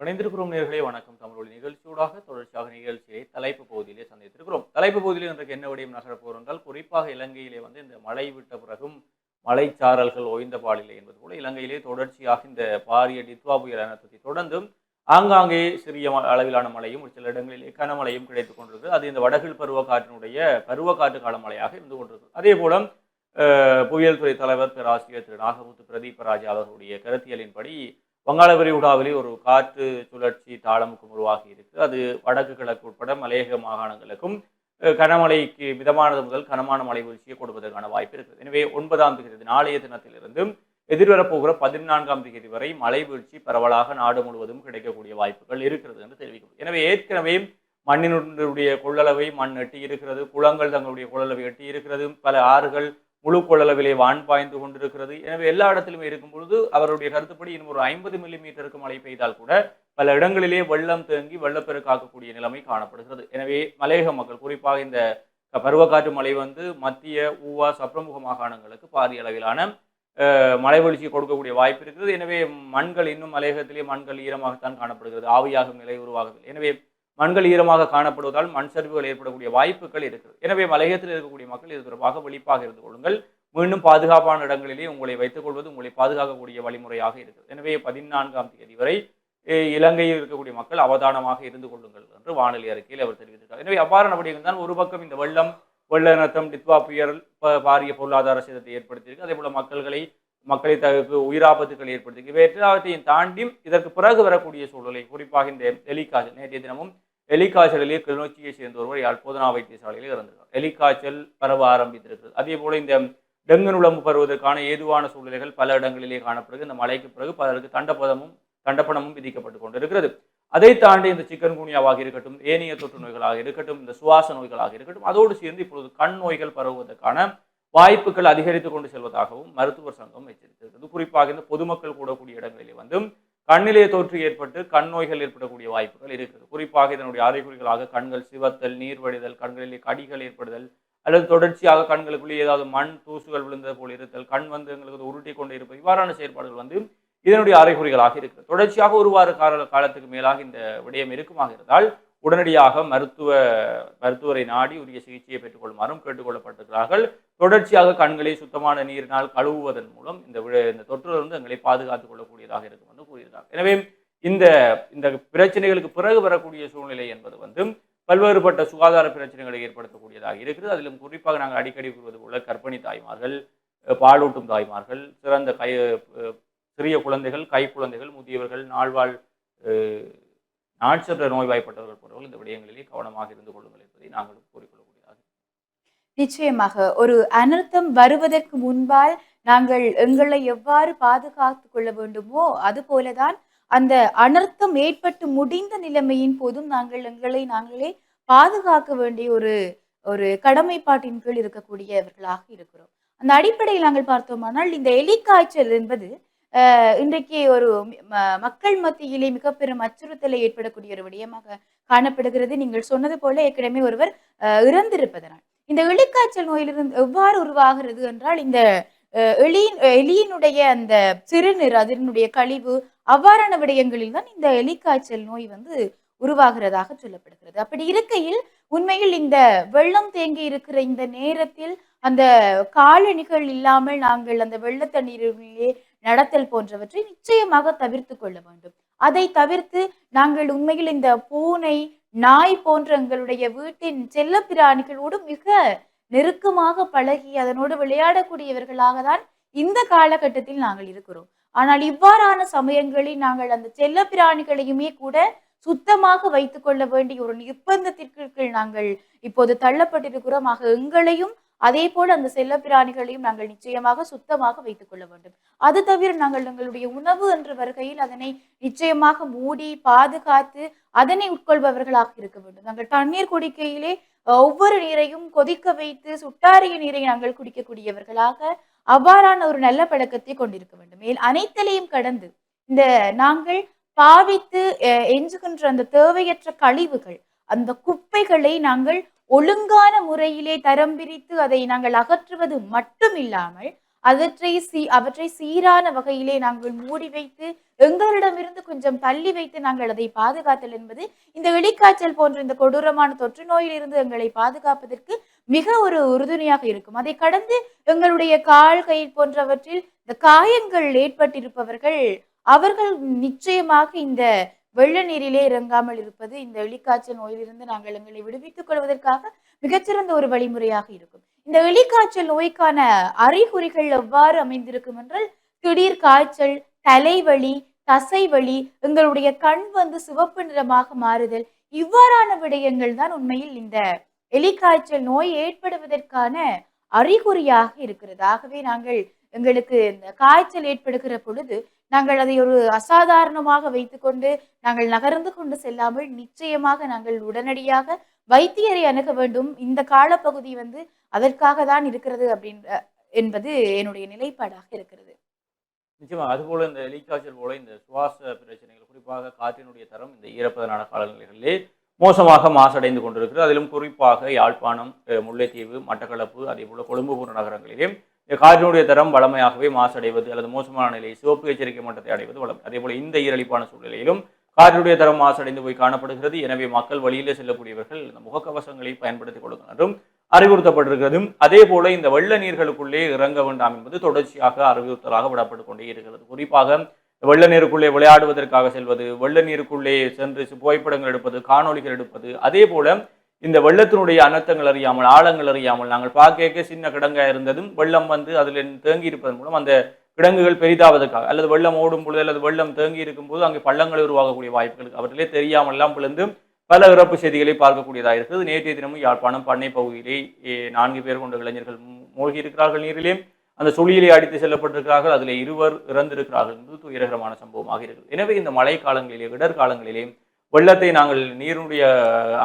இணைந்திருக்கிறோம் நேர்களே வணக்கம். தமிழொலி நிகழ்ச்சியூடாக தொடர்ச்சியாக நிகழ்ச்சியை தலைப்பு பகுதியிலே சந்தித்திருக்கிறோம். தலைப்பு பகுதியில் இன்றைக்கு என்ன விடயம் நகரப்போர் என்றால் குறிப்பாக இலங்கையிலே வந்து இந்த மழை விட்ட பிறகும் மலைச்சாரல்கள் ஓய்ந்த பாடில்லை என்பது போல இலங்கையிலே தொடர்ச்சியாக இந்த பாரிய டித்வா புயல் அனர்த்தத்தை தொடர்ந்தும் ஆங்காங்கே சிறிய ம- அளவிலான மழையும் ஒரு சில இடங்களிலே கனமழையும் கிடைத்துக் கொண்டிருக்கு அது இந்த வடகிழ் பருவக்காற்றினுடைய பருவக்காற்று கால மழையாக இருந்து கொண்டிருக்கு அதே போல புயல் துறை தலைவர் பேராசிரியர் திரு நாகமுத்து பிரதீப ராஜா அவர்களுடைய கருத்தியலின்படி வங்காள விரிகுடாவிலே ஒரு காற்று சுழற்சி தாளமுக்கும் உருவாகி இருக்கு. அது வடக்கு கிழக்கு உட்பட மலையக மாகாணங்களுக்கும் கனமழைக்கு மிதமானது முதல் கனமான மழை வீழ்ச்சியை கொடுப்பதற்கான வாய்ப்பு இருக்குது. எனவே ஒன்பதாம் தேதி நாளைய தினத்திலிருந்து எதிர்வரப்போகிற பதினான்காம் தேதி வரை மழை வீழ்ச்சி பரவலாக நாடு முழுவதும் கிடைக்கக்கூடிய வாய்ப்புகள் இருக்கிறது என்று தெரிவிக்கும் எனவே ஏற்கனவே மண்ணினுடைய கொள்ளளவை மண் எட்டி இருக்கிறது குளங்கள் தங்களுடைய கொள்ளளவை எட்டி இருக்கிறது பல ஆறுகள் முழு கொள்ளளவிலே வான் பாய்ந்து கொண்டிருக்கிறது. எனவே எல்லா இடத்திலுமே இருக்கும் பொழுது அவருடைய கருத்துப்படி இன்னும் ஒரு ஐம்பது மில்லிமீட்டருக்கு மழை பெய்தால் கூட பல இடங்களிலே வெள்ளம் தேங்கி வெள்ளப்பெருக்காக்கக்கூடிய நிலைமை காணப்படுகிறது. எனவே மலையக மக்கள் குறிப்பாக இந்த பருவக்காற்று மழை வந்து மத்திய ஊவா சப்ரமுக மாகாணங்களுக்கு பாரிய அளவிலான மழை வீழ்ச்சி கொடுக்கக்கூடிய வாய்ப்பு இருக்கிறது. எனவே மண்கள் இன்னும் மலையகத்திலே மண்கள் ஈரமாகத்தான் காணப்படுகிறது. ஆவியாகும் நிலை உருவாகவில்லை. எனவே மண்கள் ஈரமாக காணப்படுவதால் மண் சரிவுகள் ஏற்படக்கூடிய வாய்ப்புகள் இருக்குது. எனவே மலையத்தில் இருக்கக்கூடிய மக்கள் இது தொடர்பாக விழிப்பாக இருந்து கொள்ளுங்கள். மீண்டும் பாதுகாப்பான இடங்களிலே உங்களை வைத்துக் கொள்வது உங்களை பாதுகாக்கக்கூடிய வழிமுறையாக இருக்குது. எனவே பதினான்காம் தேதி வரை இலங்கையில் இருக்கக்கூடிய மக்கள் அவதானமாக இருந்து கொள்ளுங்கள் என்று வானிலை அறிக்கையில் அவர் தெரிவித்திருக்கார் எனவே அவ்வாறு நடவடிக்கைகள் தான் ஒரு பக்கம் இந்த வெள்ளம் வெள்ள நத்தம் டித்வா புயல் பாரிய பொருளாதார சேதத்தை ஏற்படுத்தியிருக்கு. அதே போல மக்கள்களை மக்களை தகுப்பு உயிராபத்துக்கள் ஏற்படுத்தி இவை எல்லாவற்றையும் தாண்டி இதற்கு பிறகு வரக்கூடிய சூழலை குறிப்பாக இந்த எலிக்காய்ச்சல் நேற்றைய தினமும் எலிக்காய்ச்சலிலே கிளிநொச்சியை சேர்ந்த ஒருவர் யாழ் போதனா வைத்தியசாலையில் இறந்திருக்கார் எலிக்காய்ச்சல் பரவ ஆரம்பித்திருக்கிறது. அதே போல இந்த டெங்கு நுழம்பு பருவதற்கான ஏதுவான சூழ்நிலைகள் பல இடங்களிலே காணப்படுகிறது. இந்த மழைக்கு பிறகு பலருக்கு தண்டபதமும் தண்டப்பணமும் விதிக்கப்பட்டு கொண்டிருக்கிறது. அதை தாண்டி இந்த சிக்கன் குனியாவாக இருக்கட்டும் ஏனைய தொற்று நோய்களாக இருக்கட்டும் இந்த சுவாச நோய்களாக இருக்கட்டும் அதோடு சேர்ந்து இப்பொழுது கண் நோய்கள் பரவுவதற்கான வாய்ப்புகள் அதிகரித்து கொண்டு செல்வதாகவும் மருத்துவர் சங்கம் எச்சரித்திருக்கிறது. குறிப்பாக இந்த பொதுமக்கள் கூடக்கூடிய இடங்களிலே வந்து கண்ணிலே தொற்று ஏற்பட்டு கண் நோய்கள் ஏற்படக்கூடிய வாய்ப்புகள் இருக்குது. குறிப்பாக இதனுடைய அறிகுறிகளாக கண்கள் சிவத்தல் நீர் வடிதல் கண்களிலே கடிகள் ஏற்படுதல் அல்லது தொடர்ச்சியாக கண்களுக்குள்ளே ஏதாவது மண் தூசுகள் விழுந்தது போல் இருத்தல் கண் வந்து எங்களுக்கு உருட்டி கொண்டு இருப்பது இவ்வாறான செயற்பாடுகள் வந்து இதனுடைய அறிகுறிகளாக இருக்கிறது தொடர்ச்சியாக ஒரு வார கால காலத்துக்கு மேலாக இந்த விடயம் இருக்குமாக இருந்தால் உடனடியாக மருத்துவ மருத்துவரை நாடி உரிய சிகிச்சையை பெற்றுக்கொள்ளுமாறும் கேட்டுக்கொள்ளப்பட்டிருக்கிறார்கள். தொடர்ச்சியாக கண்களை சுத்தமான நீரினால் கழுவுவதன் மூலம் இந்த இந்த தொற்றிலிருந்து எங்களை பாதுகாத்துக் கொள்ளக்கூடியதாக இருக்கும். என்று எனவே இந்த இந்த பிரச்சனைகளுக்கு பிறகு வரக்கூடிய சூழ்நிலை என்பது வந்து பல்வேறுபட்ட சுகாதார பிரச்சனைகளை ஏற்படுத்தக்கூடியதாக இருக்கிறது. அதிலும் குறிப்பாக நாங்கள் அடிக்கடி கூறுவது போல கர்ப்பிணி தாய்மார்கள் பாலூட்டும் தாய்மார்கள் சிறந்த கை சிறிய குழந்தைகள் கை குழந்தைகள் முதியவர்கள் நாள்வாழ் அஹ், நாட்சற்ற நோய்வாய்ப்பட்டவர்கள் போன்றவர்கள் இந்த விடயங்களிலே கவனமாக இருந்து கொள்ளுங்கள் என்பதை நாங்கள் கூறிக்கொள்ளக்கூடியதாக நிச்சயமாக ஒரு அனர்த்தம் வருவதற்கு முன்பால் நாங்கள் எங்களை எவ்வாறு பாதுகாத்து கொள்ள வேண்டுமோ அதுபோலதான் அந்த அனர்த்தம் ஏற்பட்டு முடிந்த நிலைமையின் போதும் நாங்கள் எங்களை நாங்களே பாதுகாக்க வேண்டிய ஒரு ஒரு கடமைப்பாட்டின் கீழ் இருக்கக்கூடியவர்களாக இருக்கிறோம். அந்த அடிப்படையில் நாங்கள் பார்த்தோமானால் இந்த எலிக்காய்ச்சல் என்பது இன்றைக்கு ஒரு ம- மக்கள் மத்தியிலே மிக பெரும் அச்சுறுத்தலை ஏற்படக்கூடிய ஒரு விடயமாக காணப்படுகிறது. நீங்கள் சொன்னது போல ஏற்கனவே ஒருவர் இறந்திருப்பதனால். இந்த எலிக்காய்ச்சல் நோயிலிருந்து எவ்வாறு உருவாகிறது என்றால் இந்த எலியின் எலியினுடைய அந்த சிறுநீர் அதனுடைய கழிவு அவ்வாறான விடயங்களில் தான் இந்த எலிக்காய்ச்சல் நோய் வந்து உருவாகிறதாக சொல்லப்படுகிறது. அப்படி இருக்கையில் உண்மையில் இந்த வெள்ளம் தேங்கி இருக்கிற இந்த நேரத்தில் அந்த காலணிகள் இல்லாமல் நாங்கள் அந்த வெள்ள தண்ணீரிலே நடத்தல் போன்றவற்றை நிச்சயமாக தவிர்த்து கொள்ள வேண்டும். அதை தவிர்த்து நாங்கள் உண்மையில் இந்த பூனை நாய் போன்ற எங்களுடைய வீட்டின் செல்ல பிராணிகளோடு மிக நெருக்கமாக பழகி அதனோடு விளையாடக்கூடியவர்களாக தான் இந்த காலகட்டத்தில் நாங்கள் இருக்கிறோம். ஆனால் இவ்வாறான சமயங்களில் நாங்கள் அந்த செல்ல பிராணிகளையுமே கூட சுத்தமாக வைத்துக் கொள்ள வேண்டிய ஒரு நிர்பந்தத்திற்கு நாங்கள் இப்போது தள்ளப்பட்டிருக்கிறோம். ஆக எங்களையும் அதே போல் அந்த செல்ல பிராணிகளையும் நாங்கள் நிச்சயமாக சுத்தமாக வைத்துக் கொள்ள வேண்டும். அது தவிர நாங்கள் எங்களுடைய உணவு என்ற வருகையில் அதனை நிச்சயமாக மூடி பாதுகாத்து அதனை உட்கொள்பவர்களாக இருக்க வேண்டும். நாங்கள் தண்ணீர் குடிக்கையிலே ஒவ்வொரு நீரையும் கொதிக்க வைத்து சுட்டாரிய நீரை நாங்கள் குடிக்கக்கூடியவர்களாக அவ்வாறான ஒரு நல்ல பழக்கத்தை கொண்டிருக்க வேண்டும். மேல் அனைத்திலையும் கடந்து இந்த நாங்கள் பாவித்து அஹ், எஞ்சுகின்ற அந்த தேவையற்ற கழிவுகள் அந்த குப்பைகளை நாங்கள் ஒழுங்கான முறையிலே தரம் பிரித்து அதை நாங்கள் அகற்றுவது மட்டும் இல்லாமல் அவற்றை சீ அவற்றை சீரான வகையிலே நாங்கள் மூடி வைத்து எங்களிடமிருந்து கொஞ்சம் தள்ளி வைத்து நாங்கள் அதை பாதுகாத்தல் என்பது இந்த வெளிக்காய்ச்சல் போன்ற இந்த கொடூரமான தொற்று நோயிலிருந்து எங்களை பாதுகாப்பதற்கு மிக ஒரு உறுதுணையாக இருக்கும். அதை கடந்து எங்களுடைய கால் கை போன்றவற்றில் இந்த காயங்கள் ஏற்பட்டிருப்பவர்கள் அவர்கள் நிச்சயமாக இந்த வெள்ள நீரிலே இறங்காமல் இருப்பது இந்த எலிக்காய்ச்சல் நோயிலிருந்து நாங்கள் எங்களை விடுவித்துக் கொள்வதற்காக மிகச்சிறந்த ஒரு வழிமுறையாக இருக்கும். இந்த வெளிக்காய்ச்சல் நோய்க்கான அறிகுறிகள் எவ்வாறு அமைந்திருக்கும் என்றால் திடீர் காய்ச்சல் தலைவலி தசைவலி எங்களுடைய கண் வந்து சிவப்பு நிறமாக மாறுதல் இவ்வாறான விடயங்கள் தான் உண்மையில் இந்த எலிக்காய்ச்சல் நோய் ஏற்படுவதற்கான அறிகுறியாக இருக்கிறது. ஆகவே நாங்கள் எங்களுக்கு இந்த காய்ச்சல் ஏற்படுகிற பொழுது நாங்கள் அதை ஒரு அசாதாரணமாக வைத்துக்கொண்டு நாங்கள் நகர்ந்து கொண்டு செல்லாமல் நிச்சயமாக நாங்கள் உடனடியாக வைத்தியரை அணுக வேண்டும். இந்த காலப்பகுதி வந்து அதற்காக தான் இருக்கிறது அப்படின்ற என்பது என்னுடைய நிலைப்பாடாக இருக்கிறது. நிச்சயமாக அதுபோல இந்த எலிக்காய்ச்சல் போல இந்த சுவாச பிரச்சனைகள் குறிப்பாக காற்றினுடைய தரம் இந்த ஈரப்பதனான காலநிலைகளிலே மோசமாக மாசடைந்து கொண்டிருக்கிறது. அதிலும் குறிப்பாக யாழ்ப்பாணம் முல்லைத்தீவு மட்டக்களப்பு அதே போல கொழும்பு போன்ற நகரங்களிலே இந்த காற்றினுடைய தரம் வளமையாகவே மாசடைவது அல்லது மோசமான நிலை சிவப்பு எச்சரிக்கை மட்டத்தை அடைவது வளம் அதே போல இந்த ஈரழிப்பான சூழ்நிலையிலும் காற்றினுடைய தரம் மாசடைந்து போய் காணப்படுகிறது. எனவே மக்கள் வழியிலே செல்லக்கூடியவர்கள் இந்த முகக்கவசங்களை பயன்படுத்திக் கொள்ளும் என்றும் அறிவுறுத்தப்பட்டிருக்கிறதும் அதே போல இந்த வெள்ள நீர்களுக்குள்ளே இறங்க வேண்டாம் என்பது தொடர்ச்சியாக அறிவுறுத்தலாக விடப்பட்டு கொண்டே இருக்கிறது. குறிப்பாக வெள்ள நீருக்குள்ளே விளையாடுவதற்காக செல்வது வெள்ள நீருக்குள்ளே சென்று புகைப்படங்கள் எடுப்பது காணொளிகள் எடுப்பது அதே போல இந்த வெள்ளத்தினுடைய அனர்த்தங்கள் அறியாமல் ஆழங்கள் அறியாமல் நாங்கள் பார்க்க சின்ன கிடங்காக இருந்ததும் வெள்ளம் வந்து அதில் தேங்கி இருப்பதன் மூலம் அந்த கிடங்குகள் பெரிதாவதற்காக அல்லது வெள்ளம் ஓடும் பொழுது அல்லது வெள்ளம் தேங்கி இருக்கும்போது அங்கே பள்ளங்கள் உருவாகக்கூடிய வாய்ப்புகள் அவற்றிலே தெரியாமல்லாம் விழுந்து பல இறப்பு செய்திகளை பார்க்கக்கூடியதாக இருக்குது. நேற்றைய தினமும் யாழ்ப்பாணம் பண்ணை பகுதியிலே நான்கு பேர் கொண்ட இளைஞர்கள் மூழ்கி இருக்கிறார்கள் நீரிலே. அந்த சுழியிலே அடித்து செல்லப்பட்டிருக்கிறார்கள். அதில் இருவர் இறந்திருக்கிறார்கள் என்பது துயரகரமான சம்பவமாக இருக்கிறது எனவே இந்த மழை காலங்களிலே இடர் காலங்களிலே வெள்ளத்தை நாங்கள் நீருடைய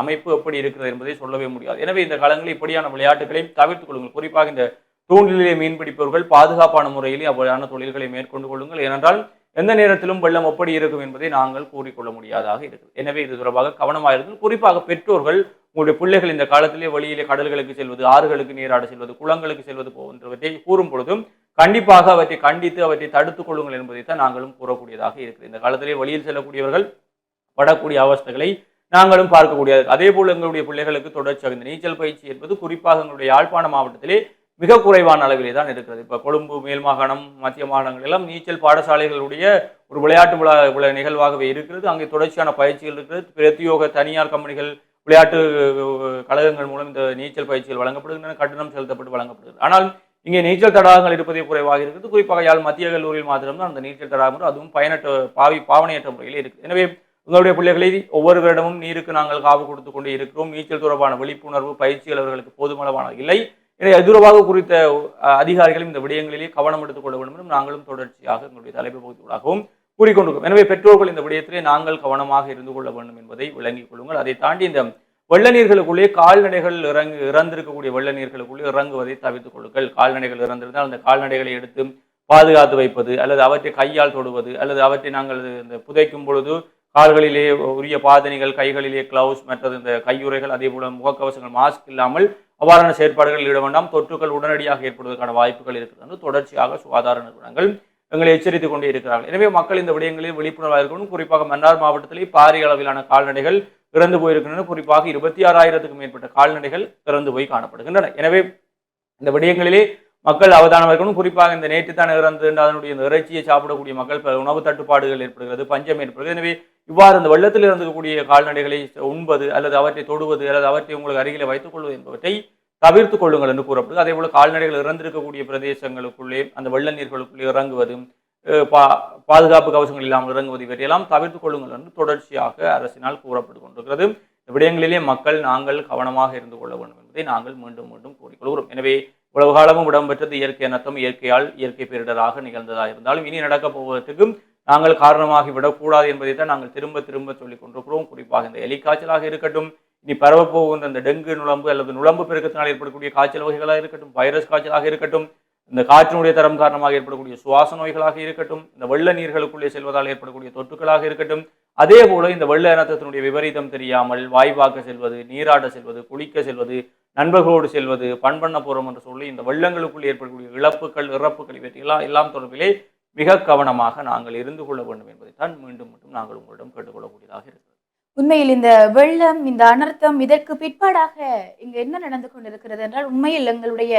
அமைப்பு எப்படி இருக்கிறது என்பதை சொல்லவே முடியாது. எனவே இந்த காலங்களில் இப்படியான விளையாட்டுகளை தவிர்த்துக் கொள்ளுங்கள். குறிப்பாக இந்த தூண்டிலே மீன் பிடிப்பவர்கள் பாதுகாப்பான முறையிலே அவ்வாறான தொழில்களை மேற்கொண்டு கொள்ளுங்கள். ஏனென்றால் எந்த நேரத்திலும் வெள்ளம் எப்படி இருக்கும் என்பதை நாங்கள் கூறிக்கொள்ள முடியாதாக இருக்குது. எனவே இது தொடர்பாக கவனமாக இருந்து குறிப்பாக பெற்றோர்கள் உங்களுடைய பிள்ளைகள் இந்த காலத்திலே வெளியிலே கடல்களுக்கு செல்வது ஆறுகளுக்கு நீராட செல்வது குளங்களுக்கு செல்வது போன்றவற்றை கூறும் பொழுதும் கண்டிப்பாக அவற்றை கண்டித்து அவற்றை தடுத்துக் கொள்ளுங்கள் என்பதைத்தான் நாங்களும் கூறக்கூடியதாக இருக்குது. இந்த காலத்திலே வெளியில் செல்லக்கூடியவர்கள் படக்கூடிய அவஸ்தைகளை நாங்களும் பார்க்கக்கூடியது அதே போல் எங்களுடைய பிள்ளைகளுக்கு தொடர்ச்சியாக இந்த நீச்சல் பயிற்சி என்பது குறிப்பாக எங்களுடைய யாழ்ப்பாண மாவட்டத்திலே மிக குறைவான அளவிலே தான் இருக்கிறது. இப்போ கொழும்பு மேல் மாகாணம் மத்திய மாகாணங்கள் எல்லாம் நீச்சல் பாடசாலைகளுடைய ஒரு விளையாட்டு விழா விழா நிகழ்வாகவே இருக்கிறது. அங்கே தொடர்ச்சியான பயிற்சிகள் இருக்கிறது. பிரத்யோக தனியார் கம்பெனிகள் விளையாட்டு கழகங்கள் மூலம் இந்த நீச்சல் பயிற்சிகள் வழங்கப்படுகின்றன. கட்டணம் செலுத்தப்பட்டு வழங்கப்படுகிறது. ஆனால் இங்கே நீச்சல் தடாகங்கள் இருப்பதே குறைவாக இருக்குது. குறிப்பாக யாழ் மத்திய கல்லூரியில் மாத்திரம்தான் அந்த நீச்சல் தடாகம் அதுவும் பயனற்ற பாவி பாவனையற்ற முறையில் இருக்குது எனவே உங்களுடைய பிள்ளைகளை ஒவ்வொரு வருடமும் நீருக்கு நாங்கள் காவு கொடுத்து கொண்டே இருக்கிறோம். நீச்சல் தொடர்பான விழிப்புணர்வு பயிற்சிகள் அவர்களுக்கு போதுமானவான இல்லை. எனவே அது குறித்த அதிகாரிகளும் இந்த விடயங்களிலே கவனம் எடுத்துக் கொள்ள வேண்டும். என்றும் நாங்களும் தொடர்ச்சியாக எங்களுடைய தலைப்பு பகுதிகளாகவும் கூறிக்கொண்டிருக்கிறோம் எனவே பெற்றோர்கள் இந்த விடயத்திலே நாங்கள் கவனமாக இருந்து கொள்ள வேண்டும் என்பதை விளங்கிக் கொள்ளுங்கள். அதை தாண்டி இந்த வெள்ள நீர்களுக்குள்ளே கால்நடைகள் இறங்கு இறந்திருக்கக்கூடிய வெள்ள நீர்களுக்குள்ளே இறங்குவதை தவிர்த்துக் கொள்ளுங்கள். கால்நடைகள் இறந்திருந்தால் அந்த கால்நடைகளை எடுத்து பாதுகாத்து வைப்பது அல்லது அவற்றை கையால் தொடுவது அல்லது அவற்றை நாங்கள் இந்த புதைக்கும் பொழுது கால்களிலே உரிய பாதனைகள் கைகளிலே கிளவுஸ் மற்றது இந்த கையுறைகள் அதே போல முகக்கவசங்கள் மாஸ்க் இல்லாமல் அவ்வாறான செயற்பாடுகளில் ஈட வேண்டாம். தொற்றுகள் உடனடியாக ஏற்படுவதற்கான வாய்ப்புகள் இருக்கிறது என்று தொடர்ச்சியாக சுகாதார நிறுவனங்கள் எங்களை எச்சரித்துக் கொண்டே இருக்கிறார்கள். எனவே மக்கள் இந்த விடயங்களில் விழிப்புணர்வாக இருக்கணும். குறிப்பாக மன்னார் மாவட்டத்திலே பாரிய அளவிலான கால்நடைகள் இறந்து போயிருக்கின்றன. குறிப்பாக இருபத்தி ஆறாயிரத்துக்கும் மேற்பட்ட கால்நடைகள் இறந்து போய் காணப்படுகின்றன. எனவே இந்த விடயங்களிலே மக்கள் அவதானம் இருக்கணும். குறிப்பாக இந்த நேற்று தான் இறந்து அதனுடைய இந்த இறைச்சியை சாப்பிடக்கூடிய மக்கள் உணவு தட்டுப்பாடுகள் ஏற்படுகிறது பஞ்சம் ஏற்படுகிறது. எனவே இவ்வாறு அந்த வெள்ளத்தில் இருக்கக்கூடிய கால்நடைகளை உண்பது அல்லது அவற்றை தொடுவது அல்லது அவற்றை உங்களுக்கு அருகில் வைத்துக் கொள்வது என்பவற்றை தவிர்த்து கொள்ளுங்கள் என்று கூறப்படுது. அதே போல கால்நடைகள் இறந்திருக்கக்கூடிய பிரதேசங்களுக்குள்ளே அந்த வெள்ள நீர்களுக்குள்ளே இறங்குவது பா பாதுகாப்பு கவசங்கள் இல்லாமல் இறங்குவது இவற்றையெல்லாம் தவிர்த்து கொள்ளுங்கள் என்று தொடர்ச்சியாக அரசினால் கூறப்பட்டு கொண்டிருக்கிறது. விடயங்களிலே மக்கள் நாங்கள் கவனமாக இருந்து கொள்ள வேண்டும் என்பதை நாங்கள் மீண்டும் மீண்டும் கூறிக்கொள்கிறோம். எனவே இவ்வளவு காலமும் இடம்பெற்றது இயற்கை அனர்த்தம் இயற்கையால் இயற்கை பேரிடராக நிகழ்ந்ததாக இருந்தாலும் இனி நடக்கப் போவதற்கும் நாங்கள் காரணமாகி விடக்கூடாது என்பதை தான் நாங்கள் திரும்ப திரும்ப சொல்லிக் கொண்டிருக்கிறோம். குறிப்பாக இந்த எலிக்காய்ச்சலாக இருக்கட்டும் இனி பரவப்போகின்ற இந்த டெங்கு நுழம்பு அல்லது நுழம்பு பெருக்கத்தினால் ஏற்படக்கூடிய காய்ச்சல் வகைகளாக இருக்கட்டும் வைரஸ் காய்ச்சலாக இருக்கட்டும் இந்த காற்றினுடைய தரம் காரணமாக ஏற்படக்கூடிய சுவாச நோய்களாக இருக்கட்டும் இந்த வெள்ள நீர்களுக்குள்ளே செல்வதால் ஏற்படக்கூடிய தொற்றுக்களாக இருக்கட்டும் அதே போல இந்த வெள்ள இனத்தினுடைய விபரீதம் தெரியாமல் வாய்வாக்க செல்வது நீராட செல்வது குளிக்க செல்வது நண்பர்களோடு செல்வது பண்பண்ண போறோம் என்று சொல்லி இந்த வெள்ளங்களுக்குள் ஏற்படக்கூடிய இழப்புகள் இறப்புகள் இவற்றையெல்லாம் எல்லாம் தொடர்பிலே மிக கவனமாக நாங்கள் இருந்து கொள்ள வேண்டும் என்பதைத்தான் மீண்டும் மீண்டும் நாங்கள் உங்களிடம் கேட்டுக்கொள்ளக்கூடியதாக இருக்கிறது. உண்மையில் இந்த வெள்ளம் இந்த அனர்த்தம் இதற்கு பிற்பாடாக இங்க என்ன நடந்து கொண்டிருக்கிறது என்றால் உண்மையில் எங்களுடைய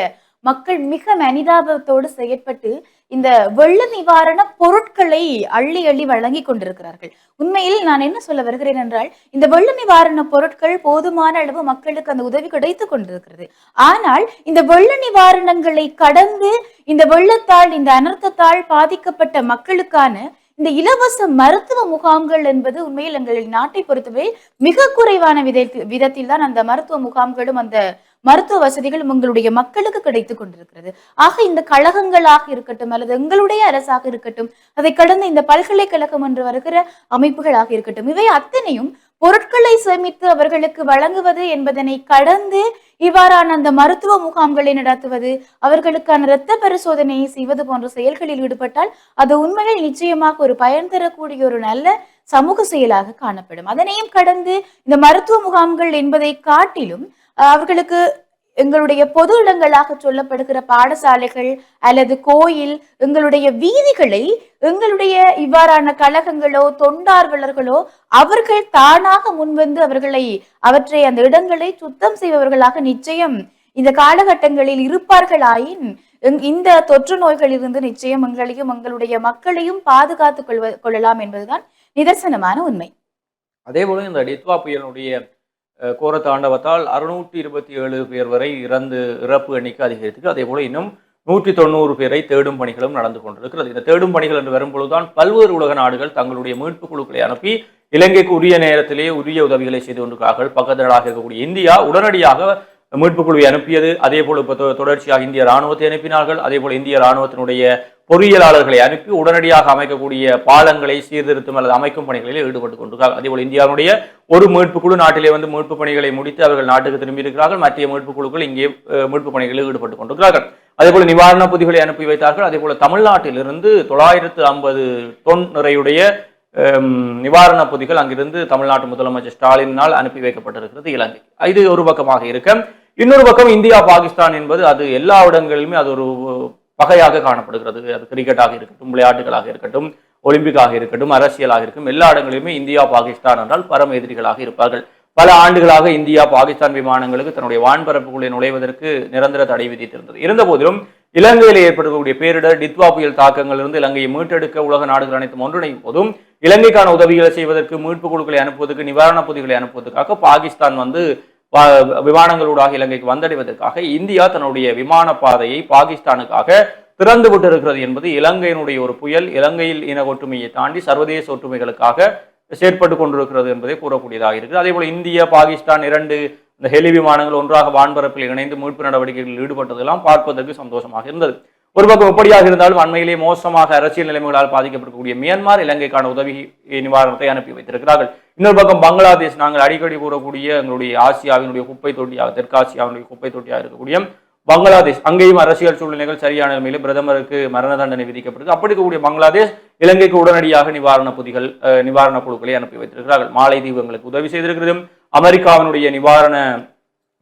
மக்கள் மிக மனிதாபத்தோடு செயற்பட்டு இந்த வெள்ள நிவாரண பொருட்களை அள்ளி அள்ளி வழங்கி கொண்டிருக்கிறார்கள். உண்மையில் நான் என்ன சொல்ல வருகிறேன் என்றால் இந்த வெள்ள நிவாரண பொருட்கள் போதுமான அளவு மக்களுக்கு அந்த உதவி கிடைத்து கொண்டிருக்கிறது. ஆனால் இந்த வெள்ள நிவாரணங்களை கடந்து இந்த வெள்ளத்தால் இந்த அனர்த்தத்தால் பாதிக்கப்பட்ட மக்களுக்கான இந்த இலவச மருத்துவ முகாம்கள் என்பது உண்மையில் எங்கள் நாட்டை பொறுத்தவரை மிக குறைவான விதத்தில் விதத்தில் தான் அந்த மருத்துவ முகாம்களும் அந்த மருத்துவ வசதிகளும் உங்களுடைய மக்களுக்கு கிடைத்து கொண்டிருக்கிறது. ஆக இந்த கழகங்களாக இருக்கட்டும் அல்லது எங்களுடைய அரசாக இருக்கட்டும் அதை கடந்த இந்த பல்கலைக்கழகம் என்று வருகிற அமைப்புகளாக இருக்கட்டும் இவை அத்தனையும் பொருட்களை சேமித்து அவர்களுக்கு வழங்குவது என்பதனை கடந்து இவ்வாறான அந்த மருத்துவ முகாம்களை நடத்துவது அவர்களுக்கான இரத்த பரிசோதனையை செய்வது போன்ற செயல்களில் ஈடுபட்டால் அது உண்மையில் நிச்சயமாக ஒரு பயன் தரக்கூடிய ஒரு நல்ல சமூக செயலாக காணப்படும். அதனையும் கடந்து இந்த மருத்துவ முகாம்கள் என்பதை காட்டிலும் அவர்களுக்கு எங்களுடைய பொது இடங்களாக சொல்லப்படுகிற பாடசாலைகள் அல்லது கோயில் எங்களுடைய வீதிகளை எங்களுடைய இவ்வாறான கழகங்களோ தொண்டார்வலர்களோ அவர்கள் தானாக முன்வந்து அவர்களை அவற்றை அந்த இடங்களை சுத்தம் செய்பவர்களாக நிச்சயம் இந்த காலகட்டங்களில் இருப்பார்களாயின் இந்த தொற்று நோய்களிலிருந்து நிச்சயம் எங்களையும் எங்களுடைய மக்களையும் பாதுகாத்துக் கொள்வ கொள்ளலாம் என்பதுதான் நிதர்சனமான உண்மை. அதே போல இந்த டித்வா புயலுடைய கோர தாண்டவத்தால் அறுநூற்றி இருபத்தி ஏழு பேர் வரை இறந்து இறப்பு எண்ணிக்கை அதிகரித்துக்கு அதே போல இன்னும் நூற்றி தொண்ணூறு பேரை தேடும் பணிகளும் நடந்து கொண்டிருக்கிறது. இந்த தேடும் பணிகள் என்று வரும்பொழுதுதான் பல்வேறு உலக நாடுகள் தங்களுடைய மீட்பு குழுக்களை அனுப்பி இலங்கைக்கு உரிய நேரத்திலே உரிய உதவிகளை செய்து கொண்டிருக்கிறார்கள் பக்கத்து நாடாக இருக்கக்கூடிய இந்தியா உடனடியாக மீட்பு குழுவை அனுப்பியது. அதே போல் இப்போ தொ- தொடர்ச்சியாக இந்திய ராணுவத்தை அனுப்பினார்கள். அதே போல் இந்திய ராணுவத்தினுடைய பொறியியலாளர்களை அனுப்பி உடனடியாக அமைக்கக்கூடிய பாலங்களை சீர்திருத்தம் அல்லது அமைக்கும் பணிகளில் ஈடுபட்டு கொண்டிருக்கிறார்கள் அதே போல் இந்தியாவுடைய ஒரு மீட்பு குழு நாட்டிலே வந்து மீட்பு பணிகளை முடித்து அவர்கள் நாட்டுக்கு திரும்பி இருக்கிறார்கள் மற்ற மீட்பு குழுக்கள் இங்கே மீட்பு பணிகளில் ஈடுபட்டு கொண்டிருக்கிறார்கள். அதே போல் நிவாரண பொதிகளை அனுப்பி வைத்தார்கள். அதே போல தமிழ்நாட்டிலிருந்து தொள்ளாயிரத்து ஐம்பது தொன் நிறையுடைய நிவாரண பொதிகள் அங்கிருந்து தமிழ்நாட்டு முதலமைச்சர் ஸ்டாலினால் அனுப்பி வைக்கப்பட்டிருக்கிறது இலங்கை. இது ஒரு பக்கமாக இருக்க. இன்னொரு பக்கம் இந்தியா பாகிஸ்தான் என்பது அது எல்லா இடங்களிலுமே அது ஒரு பகையாக காணப்படுகிறது. அது கிரிக்கெட்டாக இருக்கட்டும் விளையாட்டுகளாக இருக்கட்டும் ஒலிம்பிக்காக இருக்கட்டும் அரசியலாக இருக்கும் எல்லா இடங்களிலுமே இந்தியா பாகிஸ்தான் என்றால் பரம எதிரிகளாக இருப்பார்கள். பல ஆண்டுகளாக இந்தியா பாகிஸ்தான் விமானங்களுக்கு தன்னுடைய வான்பரப்புக்குள்ளே நுழைவதற்கு நிரந்தர தடை விதித்திருந்தது. இருந்த போதிலும் இலங்கையில் ஏற்படக்கூடிய பேரிடர் டித்வா புயல் தாக்கங்களிலிருந்து இலங்கையை மீட்டெடுக்க உலக நாடுகள் அனைத்தும் ஒன்றிணையும் போதும். இலங்கைக்கான உதவிகளை செய்வதற்கு மீட்பு குழுக்களை அனுப்புவதற்கு நிவாரணப் பொதிகளை அனுப்புவதற்காக பாகிஸ்தான் வந்து விமானங்களூடாக இலங்கைக்கு வந்தடைவதற்காக இந்தியா தன்னுடைய விமான பாதையை பாகிஸ்தானுக்காக திறந்து விட்டிருக்கிறது என்பது இலங்கையினுடைய ஒரு புயல். இலங்கையில் இன ஒற்றுமையை தாண்டி சர்வதேச ஒற்றுமைகளுக்காக செயற்பட்டு கொண்டிருக்கிறது என்பதை கூறக்கூடியதாக இருக்குது. அதே போல இந்தியா பாகிஸ்தான் இரண்டு இந்த ஹெலி விமானங்கள் ஒன்றாக வான்பரப்பில் இணைந்து மீட்பு நடவடிக்கைகளில் ஈடுபட்டதெல்லாம் பார்ப்பதற்கு சந்தோஷமாக இருந்தது. ஒரு பக்கம் எப்படியாக இருந்தாலும் அண்மையிலே மோசமாக அரசியல் நிலைமைகளால் பாதிக்கப்படக்கூடிய மியான்மர் இலங்கைக்கான உதவி நிவாரணத்தை அனுப்பி வைத்திருக்கிறார்கள். இன்னொரு பக்கம் பங்களாதேஷ் நாங்கள் அடிக்கடி கூறக்கூடிய எங்களுடைய ஆசியாவினுடைய குப்பை தொட்டியாக தெற்காசியாவினுடைய குப்பை தொட்டியாக இருக்கக்கூடிய பங்களாதேஷ் அங்கேயும் அரசியல் சூழ்நிலைகள் சரியான நிலையில் பிரதமருக்கு மரண தண்டனை விதிக்கப்பட்டது அப்படி இருக்கக்கூடிய பங்களாதேஷ் இலங்கைக்கு உடனடியாக நிவாரண பொதிகள் நிவாரண குழுக்களை அனுப்பி வைத்திருக்கிறார்கள். மாலைதீவு எங்களுக்கு உதவி செய்திருக்கிறது அமெரிக்காவினுடைய நிவாரண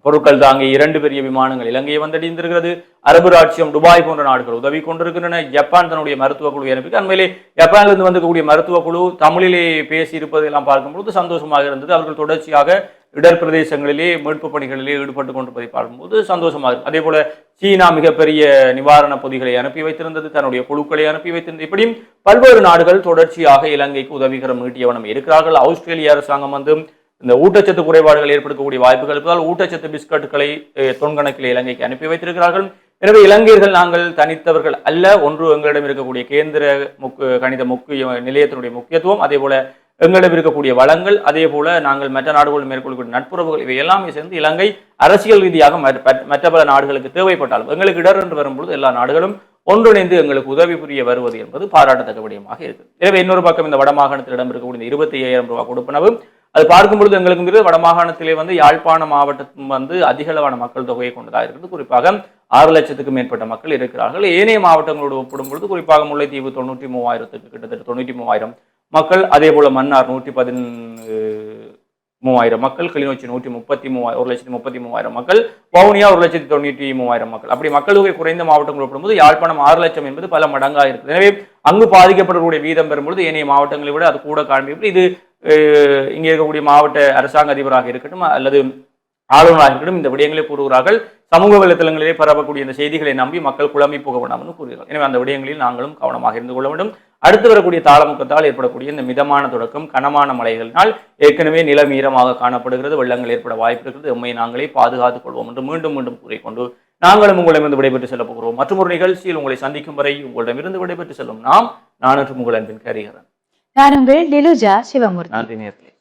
பொருட்கள் தாங்கி இரண்டு பெரிய விமானங்கள் இலங்கையை வந்தடைந்திருக்கிறது. அரபு ராட்சியம் துபாய் போன்ற நாடுகள் உதவி கொண்டிருக்கின்றன. ஜப்பான் தன்னுடைய மருத்துவ குழு அனுப்பி அண்மையிலே ஜப்பானிலிருந்து வந்திருக்கக்கூடிய மருத்துவ குழு தமிழிலே பேசி இருப்பதெல்லாம் பார்க்கும்போது சந்தோஷமாக இருந்தது. அவர்கள் தொடர்ச்சியாக இடர் பிரதேசங்களிலே மீட்பு பணிகளிலே ஈடுபட்டு கொண்டிருப்பதை பார்க்கும்போது சந்தோஷமாக இருக்கும் அதே போல சீனா மிகப்பெரிய நிவாரண பொதிகளை அனுப்பி வைத்திருந்தது தன்னுடைய குழுக்களை அனுப்பி வைத்திருந்தது. இப்படியும் பல்வேறு நாடுகள் தொடர்ச்சியாக இலங்கைக்கு உதவிகரம் நீட்டியவனம் இருக்கிறார்கள். ஆஸ்திரேலிய அரசாங்கம் வந்து இந்த ஊட்டச்சத்து குறைபாடுகள் ஏற்படுத்தக்கூடிய வாய்ப்புகள் இருப்பதால் ஊட்டச்சத்து பிஸ்கட்டுகளை தொன்கணக்கில் இலங்கைக்கு அனுப்பி வைத்திருக்கிறார்கள். எனவே இலங்கையர்கள் நாங்கள் தனித்தவர்கள் அல்ல. ஒன்று எங்களிடம் இருக்கக்கூடிய கேந்திர முக்கு கணித முக்கிய நிலையத்தினுடைய முக்கியத்துவம். அதே போல எங்களிடம் இருக்கக்கூடிய வளங்கள் அதே போல நாங்கள் மற்ற நாடுகள் மேற்கொள்ளக்கூடிய நட்புறவுகள் இவை எல்லாமே சேர்ந்து இலங்கை அரசியல் ரீதியாக மற்ற- மற்ற- மற்ற பல நாடுகளுக்கு தேவைப்பட்டாலும் எங்களுக்கு இடர் என்று வரும்பொழுது எல்லா நாடுகளும் ஒன்றிணைந்து எங்களுக்கு உதவி புரிய வருவது என்பது பாராட்டத்தக்க விடயமாக இருக்கு எனவே இன்னொரு பக்கம் இந்த வடமாகாணத்தில் இடம் இருக்கக்கூடிய இந்த இருபத்தி ஐயாயிரம் ரூபாய் கொடுப்பனவு அது பார்க்கும் பொழுது எங்களுக்கு வடமாகாணத்திலே வந்து யாழ்ப்பாண மாவட்டத்தின் வந்து அதிக அளவான மக்கள் தொகையை கொண்டதாக இருக்குது. குறிப்பாக ஆறு லட்சத்துக்கும் மேற்பட்ட மக்கள் இருக்கிறார்கள். ஏனைய மாவட்டங்களோடு ஒப்பிடும் பொழுது குறிப்பாக முல்லைத்தீவு தொண்ணூற்றி மூவாயிரத்துக்கு கிட்டத்தட்ட தொண்ணூற்றி மூவாயிரம் மக்கள் அதே போல் மன்னார் நூற்றி பதின் மூவாயிரம் மக்கள் கிளிநொச்சி நூற்றி முப்பத்தி மூவாயிரம் ஒரு லட்சத்தி முப்பத்தி மூவாயிரம் மக்கள் வவுனியா ஒரு லட்சத்தி தொண்ணூற்றி மூவாயிரம் மக்கள். அப்படி மக்கள் தொகை குறைந்த மாவட்டங்கள் ஒப்பிடும்போது யாழ்ப்பாணம் ஆறு லட்சம் என்பது பல மடங்காக இருக்குது. எனவே அங்கு பாதிக்கப்படக்கூடிய வீதம் பெறும்பொழுது ஏனைய மாவட்டங்களை விட அது கூட காண்பிப்பது இது இங்கே இருக்கக்கூடிய மாவட்ட அரசாங்க அதிபராக இருக்கட்டும் அல்லது ஆளுநராக இருக்கட்டும் இந்த விடயங்களை கூறுகிறார்கள். சமூக வலைதளங்களிலே பரவக்கூடிய இந்த செய்திகளை நம்பி மக்கள் குழம்பி போக வேண்டாம் என்று கூறுகிறார்கள். எனவே அந்த விடயங்களில் நாங்களும் கவனமாக இருந்து கொள்ள வேண்டும். அடுத்து வரக்கூடிய தாளமுக்கத்தால் ஏற்படக்கூடிய இந்த மிதமான தொடக்கம் கனமான மழைகளினால் ஏற்கனவே நிலம் ஈரமாக காணப்படுகிறது வெள்ளங்கள் ஏற்பட வாய்ப்பு இருக்கிறது எம்மை நாங்களே பாதுகாத்துக் கொள்வோம் என்று மீண்டும் மீண்டும் கூறிக்கொண்டு நாங்களும் உங்களிடமிருந்து விடைபெற்று செல்ல போகிறோம். மற்றும் ஒரு நிகழ்ச்சியில் உங்களை சந்திக்கும் வரை உங்களிடமிருந்து விடைபெற்று செல்லும் நாம் நான் மற்றும் உங்கள் அன்பின் கரிகரன். நான் உங்கள் டிலுஜா சிவமூர்த்தி. நன்றி நேர்களே.